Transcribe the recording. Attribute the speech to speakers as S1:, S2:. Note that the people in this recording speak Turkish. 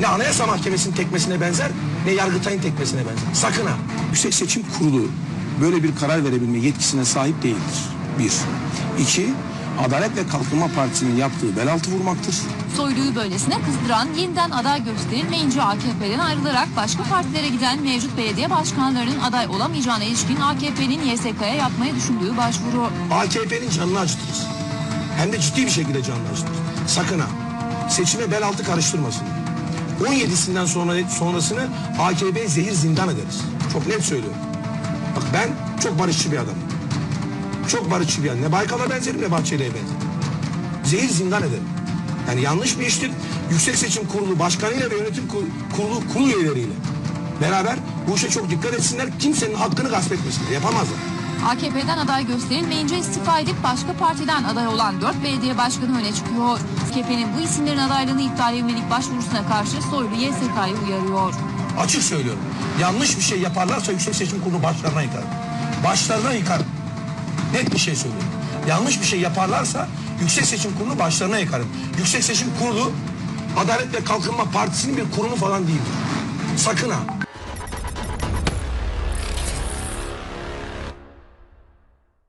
S1: Ne Anayasa Mahkemesi'nin tekmesine benzer ne Yargıtay'ın tekmesine benzer. Sakın ha.
S2: Yüksek Seçim Kurulu böyle bir karar verebilme yetkisine sahip değildir. Bir. İki, Adalet ve Kalkınma Partisi'nin yaptığı bel altı vurmaktır.
S3: Soylu'yu böylesine kızdıran yeniden aday gösterilmeyince AKP'den ayrılarak başka partilere giden mevcut belediye başkanlarının aday olamayacağına ilişkin AKP'nin YSK'ya yapmayı düşündüğü başvuru.
S1: AKP'nin canını acıtırız. Hem de ciddi bir şekilde canını acıtırız. Sakın ha. Seçime bel altı karıştırmasın. 17'sinden sonra sonrasını AKP zehir zindan ederiz. Çok net söylüyorum. Bak ben çok barışçı bir adamım. Çok barışçı bir adam. Ne Baykal'a benzerim ne Bahçeli'ye benzerim. Zehir zindan ederim. Yani yanlış bir iştir. Yüksek Seçim Kurulu başkanıyla ve yönetim kur- kurulu, kurulu üyeleriyle beraber bu işe çok dikkat etsinler. Kimsenin hakkını gasp etmesinler. Yapamazlar.
S3: AKP'den aday gösterilmeyince istifa edip başka partiden aday olan 4 belediye başkanı öne çıkıyor. AKP'nin bu isimlerin adaylığını iptal yönelik başvurusuna karşı Soylu YSK'yı uyarıyor.
S1: Açık söylüyorum. Yanlış bir şey yaparlarsa Yüksek Seçim Kurulu başlarına yıkarım. Başlarına yıkarım. Net bir şey söylüyorum. Yanlış bir şey yaparlarsa Yüksek Seçim Kurulu başlarına yıkarım. Yüksek Seçim Kurulu Adalet ve Kalkınma Partisi'nin bir kurumu falan değildir. Sakın ha.